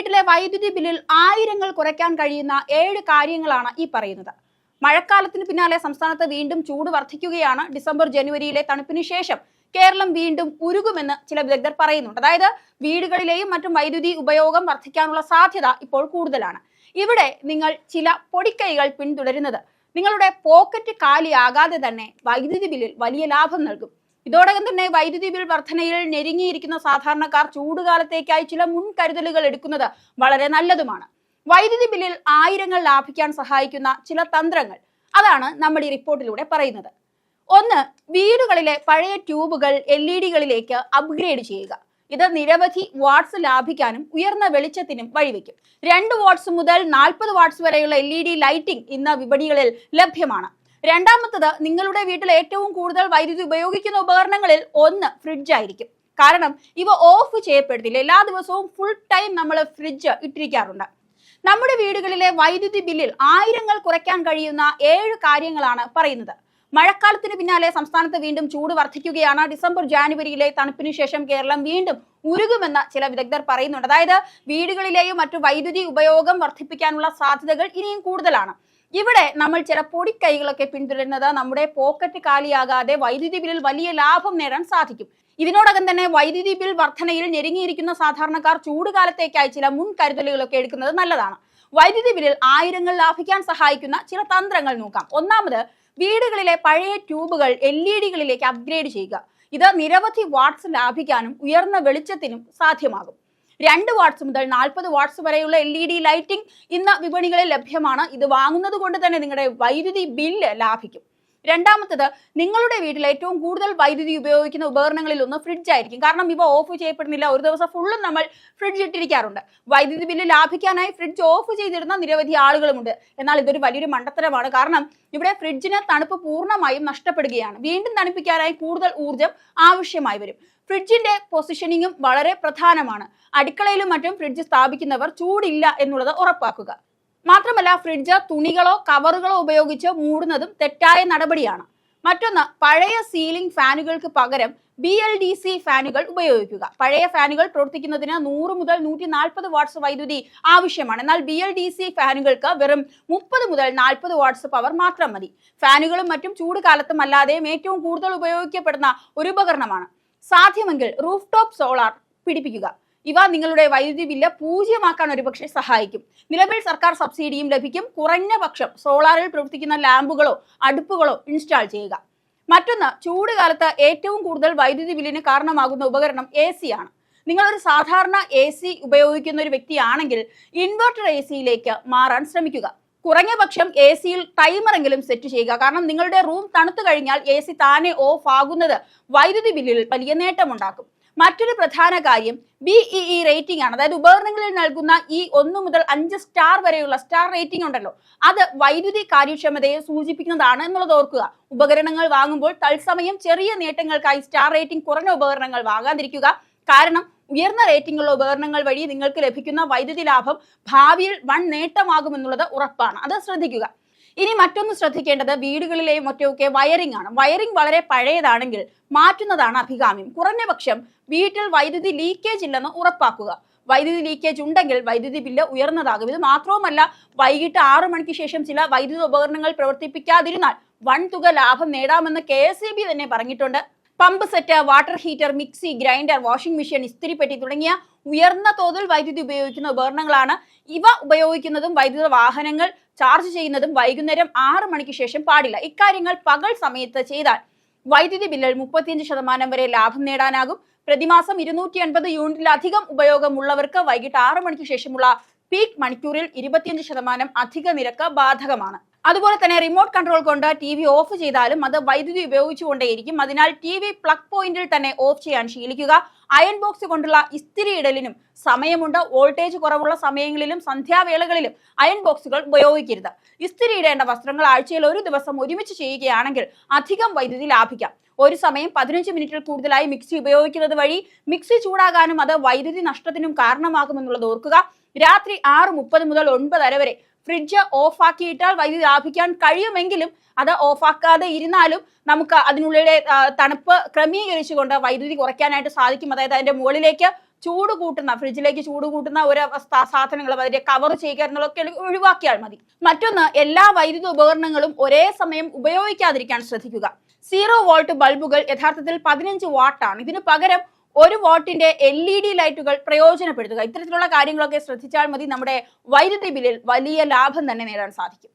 വീട്ടിലെ വൈദ്യുതി ബില്ലിൽ ആയിരങ്ങൾ കുറയ്ക്കാൻ കഴിയുന്ന ഏഴ് കാര്യങ്ങളാണ് ഈ പറയുന്നത്. മഴക്കാലത്തിന് പിന്നാലെ സംസ്ഥാനത്ത് വീണ്ടും ചൂട് വർദ്ധിക്കുകയാണ്. ഡിസംബർ ജനുവരിയിലെ തണുപ്പിന് ശേഷം കേരളം വീണ്ടും ഉരുകുമെന്ന് ചില വിദഗ്ധർ പറയുന്നുണ്ട്. അതായത് വീടുകളിലെയും മറ്റും വൈദ്യുതി ഉപയോഗം വർദ്ധിക്കാനുള്ള സാധ്യത ഇപ്പോൾ കൂടുതലാണ്. ഇവിടെ നിങ്ങൾ ചില പൊടിക്കൈകൾ പിന്തുടരുന്നത്. നിങ്ങളുടെ പോക്കറ്റ് കാലിയാകാതെ തന്നെ വൈദ്യുതി ബില്ലിൽ വലിയ ലാഭം നൽകും. ഇതോടകം തന്നെ വൈദ്യുതി ബിൽ വർധനയിൽ ഞെരുങ്ങിയിരിക്കുന്ന സാധാരണക്കാർ ചൂടുകാലത്തേക്കായി ചില മുൻകരുതലുകൾ എടുക്കുന്നത് വളരെ നല്ലതുമാണ്. വൈദ്യുതി ബില്ലിൽ ആയിരങ്ങൾ ലാഭിക്കാൻ സഹായിക്കുന്ന ചില തന്ത്രങ്ങൾ അതാണ് നമ്മൾ ഈ റിപ്പോർട്ടിലൂടെ പറയുന്നത്. ഒന്ന് വീടുകളിലെ പഴയ ട്യൂബുകൾ എൽ ഇ ഡികളിലേക്ക് അപ്ഗ്രേഡ് ചെയ്യുക. ഇത് നിരവധി വാട്ട്സ് ലാഭിക്കാനും ഉയർന്ന വെളിച്ചത്തിനും വഴിവെക്കും. രണ്ട് വാട്ട്സ് മുതൽ നാൽപ്പത് വാട്ട്സ് വരെയുള്ള എൽ ഇ ഡി ലൈറ്റിംഗ് ഇന്ന് വിപണികളിൽ ലഭ്യമാണ്. രണ്ടാമത്തത് നിങ്ങളുടെ വീട്ടിൽ ഏറ്റവും കൂടുതൽ വൈദ്യുതി ഉപയോഗിക്കുന്ന ഉപകരണങ്ങളിൽ ഒന്ന് ഫ്രിഡ്ജ് ആയിരിക്കും. കാരണം ഇവ ഓഫ് ചെയ്യപ്പെടുന്നില്ല എല്ലാ ദിവസവും ഫുൾ ടൈം നമ്മൾ ഫ്രിഡ്ജ് ഇട്ടിരിക്കാറുണ്ട്. നമ്മുടെ വീടുകളിലെ വൈദ്യുതി ബില്ലിൽ ആയിരങ്ങൾ കുറയ്ക്കാൻ കഴിയുന്ന ഏഴ് കാര്യങ്ങളാണ് പറയുന്നത്. മഴക്കാലത്തിന് പിന്നാലെ സംസ്ഥാനത്ത് വീണ്ടും ചൂട് വർദ്ധിക്കുകയാണ്. ഡിസംബർ ജാനുവരിയിലെ തണുപ്പിന് ശേഷം കേരളം വീണ്ടും ഉരുകുമെന്ന് ചില വിദഗ്ധർ പറയുന്നുണ്ട്. അതായത് വീടുകളിലെയും മറ്റു വൈദ്യുതി ഉപയോഗം വർദ്ധിപ്പിക്കാനുള്ള സാധ്യതകൾ ഇനിയും കൂടുതലാണ്. ഇവിടെ നമ്മൾ ചില പൊടിക്കൈകളൊക്കെ പിന്തുടരുന്നത് നമ്മുടെ പോക്കറ്റ് കാലിയാകാതെ വൈദ്യുതി ബില്ലിൽ വലിയ ലാഭം നേടാൻ സാധിക്കും. ഇതിനോടകം തന്നെ വൈദ്യുതി ബിൽ വർധനയിൽ ഞെരുങ്ങിയിരിക്കുന്ന സാധാരണക്കാർ ചൂടുകാലത്തേക്കായി ചില മുൻകരുതലുകളൊക്കെ എടുക്കുന്നത് നല്ലതാണ്. വൈദ്യുതി ബില്ലിൽ ആയിരങ്ങൾ ലാഭിക്കാൻ സഹായിക്കുന്ന ചില തന്ത്രങ്ങൾ നോക്കാം. ഒന്നാമത് വീടുകളിലെ പഴയ ട്യൂബുകൾ എൽ ഇ ഡികളിലേക്ക് അപ്ഗ്രേഡ് ചെയ്യുക. ഇത് നിരവധി വാട്ട്സ് ലാഭിക്കാനും ഉയർന്ന വെളിച്ചത്തിനും സാധ്യമാകും. രണ്ട് വാട്ട്സ് മുതൽ നാൽപ്പത് വാട്ട്സ് വരെയുള്ള എൽ ഇ ഡി ലൈറ്റിംഗ് ഇന്ന് വിപണികളിൽ ലഭ്യമാണ്. ഇത് വാങ്ങുന്നത് കൊണ്ട് തന്നെ നിങ്ങളുടെ വൈദ്യുതി ബില്ല് ലാഭിക്കും. രണ്ടാമത്തത് നിങ്ങളുടെ വീട്ടിൽ ഏറ്റവും കൂടുതൽ വൈദ്യുതി ഉപയോഗിക്കുന്ന ഉപകരണങ്ങളിൽ ഒന്ന് ഫ്രിഡ്ജ് ആയിരിക്കും. കാരണം ഇവ ഓഫ് ചെയ്യപ്പെടുന്നില്ല. ഒരു ദിവസം ഫുള്ളും നമ്മൾ ഫ്രിഡ്ജ് ഇട്ടിരിക്കാറുണ്ട്. വൈദ്യുതി ബില്ല് ലാഭിക്കാനായി ഫ്രിഡ്ജ് ഓഫ് ചെയ്തിരുന്ന നിരവധി ആളുകളുമുണ്ട്. എന്നാൽ ഇതൊരു വലിയൊരു മണ്ടത്തരമാണ്. കാരണം ഇവിടെ ഫ്രിഡ്ജിന് തണുപ്പ് പൂർണമായും നഷ്ടപ്പെടുകയാണ്. വീണ്ടും തണുപ്പിക്കാനായി കൂടുതൽ ഊർജം ആവശ്യമായി വരും. ഫ്രിഡ്ജിന്റെ പൊസിഷനിങ്ങും വളരെ പ്രധാനമാണ്. അടുക്കളയിലും മറ്റും ഫ്രിഡ്ജ് സ്ഥാപിക്കുന്നവർ ചൂടില്ല എന്നുള്ളത് ഉറപ്പാക്കുക. മാത്രമല്ല ഫ്രിഡ്ജ് തുണികളോ കവറുകളോ ഉപയോഗിച്ച് മൂടുന്നതും തെറ്റായ നടപടിയാണ്. മറ്റൊന്ന് പഴയ സീലിംഗ് ഫാനുകൾക്ക് പകരം ബി എൽ ഡി സി ഫാനുകൾ ഉപയോഗിക്കുക. പഴയ ഫാനുകൾ പ്രവർത്തിക്കുന്നതിന് നൂറ് മുതൽ നൂറ്റി നാൽപ്പത് വാട്ട്സ് വൈദ്യുതി ആവശ്യമാണ്. എന്നാൽ ബി എൽ ഡി സി ഫാനുകൾക്ക് വെറും മുപ്പത് മുതൽ നാൽപ്പത് വാട്ട്സ് പവർ മാത്രം മതി. ഫാനുകളും മറ്റും ചൂട് കാലത്തും അല്ലാതെയും ഏറ്റവും കൂടുതൽ ഉപയോഗിക്കപ്പെടുന്ന ഒരു ഉപകരണമാണ്. സാധ്യമെങ്കിൽ റൂഫ് ടോപ്പ് സോളാർ പിടിപ്പിക്കുക. ഇവ നിങ്ങളുടെ വൈദ്യുതി ബില്ല് പൂജ്യമാക്കാൻ ഒരുപക്ഷെ സഹായിക്കും. നിലവിൽ സർക്കാർ സബ്സിഡിയും ലഭിക്കും. കുറഞ്ഞ പക്ഷം സോളാറിൽ പ്രവർത്തിക്കുന്ന ലാമ്പുകളോ അടുപ്പുകളോ ഇൻസ്റ്റാൾ ചെയ്യുക. മറ്റൊന്ന് ചൂട് കാലത്ത് ഏറ്റവും കൂടുതൽ വൈദ്യുതി ബില്ലിന് കാരണമാകുന്ന ഉപകരണം എ ആണ്. നിങ്ങളൊരു സാധാരണ എ സി ഉപയോഗിക്കുന്ന ഒരു വ്യക്തിയാണെങ്കിൽ ഇൻവെർട്ടർ എ സിയിലേക്ക് മാറാൻ ശ്രമിക്കുക. കുറഞ്ഞ പക്ഷം എ സിയിൽ ടൈമറെങ്കിലും സെറ്റ് ചെയ്യുക. കാരണം നിങ്ങളുടെ റൂം തണുത്തു കഴിഞ്ഞാൽ എ സി താനെ ഓഫ് ആകുന്നത് വൈദ്യുതി ബില്ലിൽ വലിയ നേട്ടമുണ്ടാക്കും. മറ്റൊരു പ്രധാന കാര്യം ബി ഇ റേറ്റിംഗ് ആണ്. അതായത് ഉപകരണങ്ങളിൽ നൽകുന്ന ഈ ഒന്ന് മുതൽ അഞ്ച് സ്റ്റാർ വരെയുള്ള സ്റ്റാർ റേറ്റിംഗ് ഉണ്ടല്ലോ. അത് വൈദ്യുതി കാര്യക്ഷമതയെ സൂചിപ്പിക്കുന്നതാണ് എന്നുള്ളത് ഓർക്കുക. ഉപകരണങ്ങൾ വാങ്ങുമ്പോൾ തത്സമയം ചെറിയ നേട്ടങ്ങൾക്കായി സ്റ്റാർ റേറ്റിംഗ് കുറഞ്ഞ ഉപകരണങ്ങൾ വാങ്ങാതിരിക്കുക. കാരണം ഉയർന്ന റേറ്റിംഗുള്ള ഉപകരണങ്ങൾ വഴി നിങ്ങൾക്ക് ലഭിക്കുന്ന വൈദ്യുതി ലാഭം ഭാവിയിൽ വൺ നേട്ടമാകുമെന്നുള്ളത് ഉറപ്പാണ്. അത് ശ്രദ്ധിക്കുക. ഇനി മറ്റൊന്ന് ശ്രദ്ധിക്കേണ്ടത് വീടുകളിലെയും മറ്റുമൊക്കെ വയറിംഗ് ആണ്. വയറിംഗ് വളരെ പഴയതാണെങ്കിൽ മാറ്റുന്നതാണ് അഭികാമ്യം. കുറഞ്ഞ പക്ഷം വീട്ടിൽ വൈദ്യുതി ലീക്കേജ് ഇല്ലെന്ന് ഉറപ്പാക്കുക. വൈദ്യുതി ലീക്കേജ് ഉണ്ടെങ്കിൽ വൈദ്യുതി ബില്ല് ഉയർന്നതാകും. ഇത് മാത്രവുമല്ല വൈകിട്ട് ആറു മണിക്ക് ശേഷം ചില വൈദ്യുതി ഉപകരണങ്ങൾ പ്രവർത്തിപ്പിക്കാതിരുന്നാൽ വൻ തുക ലാഭം നേടാമെന്ന് കെ തന്നെ പറഞ്ഞിട്ടുണ്ട്. Pump set water heater mixie grinder washing machine ഇസ്തിരിപ്പെട്ടി തുടങ്ങിയ ഉയർന്ന തോതിൽ വൈദ്യുതി ഉപയോഗിക്കുന്ന ഉപകരണങ്ങളാണ് ഇവ ഉപയോഗിക്കുന്നതും വൈദ്യുത വാഹനങ്ങൾ ചാർജ് ചെയ്യുന്നതും വൈകുന്നേരം ആറ് മണിക്ക് ശേഷം പാടില്ല. ഇക്കാര്യങ്ങൾ പകൽ സമയത്ത് ചെയ്താൽ വൈദ്യുതി ബില്ലിൽ മുപ്പത്തിയഞ്ച് ശതമാനം വരെ ലാഭം നേടാനാകും. പ്രതിമാസം ഇരുന്നൂറ്റി അൻപത് യൂണിറ്റിലധികം ഉപയോഗമുള്ളവർക്ക് വൈകിട്ട് ആറ് മണിക്ക് ശേഷമുള്ള പീക്ക് മണിക്കൂറിൽ ഇരുപത്തിയഞ്ച് ശതമാനം അധിക നിരക്ക് ബാധകമാണ്. അതുപോലെ തന്നെ റിമോട്ട് കൺട്രോൾ കൊണ്ട് ടി വി ഓഫ് ചെയ്താലും അത് വൈദ്യുതി ഉപയോഗിച്ചുകൊണ്ടേയിരിക്കും. അതിനാൽ ടി വി പ്ലഗ് പോയിന്റിൽ തന്നെ ഓഫ് ചെയ്യാൻ ശീലിക്കുക. അയൺ ബോക്സ് കൊണ്ടുള്ള ഇസ്തിരി ഇടലിനും സമയമുണ്ട്. വോൾട്ടേജ് കുറവുള്ള സമയങ്ങളിലും സന്ധ്യാവേളകളിലും അയൺ ബോക്സുകൾ ഉപയോഗിക്കരുത്. ഇസ്തിരി ഇടേണ്ട വസ്ത്രങ്ങൾ ആഴ്ചയിൽ ഒരു ദിവസം ഒരുമിച്ച് ചെയ്യുകയാണെങ്കിൽ അധികം വൈദ്യുതി ലാഭിക്കാം. ഒരു സമയം പതിനഞ്ച് മിനിറ്റിൽ കൂടുതലായി മിക്സി ഉപയോഗിക്കുന്നത് വഴി മിക്സി ചൂടാകാനും അത് വൈദ്യുതി നഷ്ടത്തിനും കാരണമാകുമെന്നുള്ളത് ഓർക്കുക. രാത്രി ആറ് മുപ്പത് മുതൽ ഒൻപതര വരെ ഫ്രിഡ്ജ് ഓഫാക്കിയിട്ടാൽ വൈദ്യുതി ലാഭിക്കാൻ കഴിയുമെങ്കിലും അത് ഓഫാക്കാതെ ഇരുന്നാലും നമുക്ക് അതിനുള്ളിലെ തണുപ്പ് ക്രമീകരിച്ചുകൊണ്ട് വൈദ്യുതി കുറയ്ക്കാനായിട്ട് സാധിക്കും. അതായത് അതിന്റെ മുകളിലേക്ക് ചൂട് കൂട്ടുന്ന ഫ്രിഡ്ജിലേക്ക് ചൂട് കൂട്ടുന്ന ഒരു സാധനങ്ങൾ അതിന്റെ കവർ ചെയ്യുക എന്നുള്ളതൊക്കെ ഒഴിവാക്കിയാൽ മതി. മറ്റൊന്ന് എല്ലാ വൈദ്യുത ഉപകരണങ്ങളും ഒരേ സമയം ഉപയോഗിക്കാതിരിക്കാൻ ശ്രദ്ധിക്കുക. സീറോ വോൾട്ട് ബൾബുകൾ യഥാർത്ഥത്തിൽ പതിനഞ്ച് വാട്ടാണ് ഇതിന് പകരം ഒരു വാട്ടിന്റെ എൽ ഇ ഡി ലൈറ്റുകൾ പ്രയോജനപ്പെടുത്തുക. ഇത്തരത്തിലുള്ള കാര്യങ്ങളൊക്കെ ശ്രദ്ധിച്ചാൽ മതി നമ്മുടെ വൈദ്യുതി ബില്ലിൽ വലിയ ലാഭം തന്നെ നേടാൻ സാധിക്കും.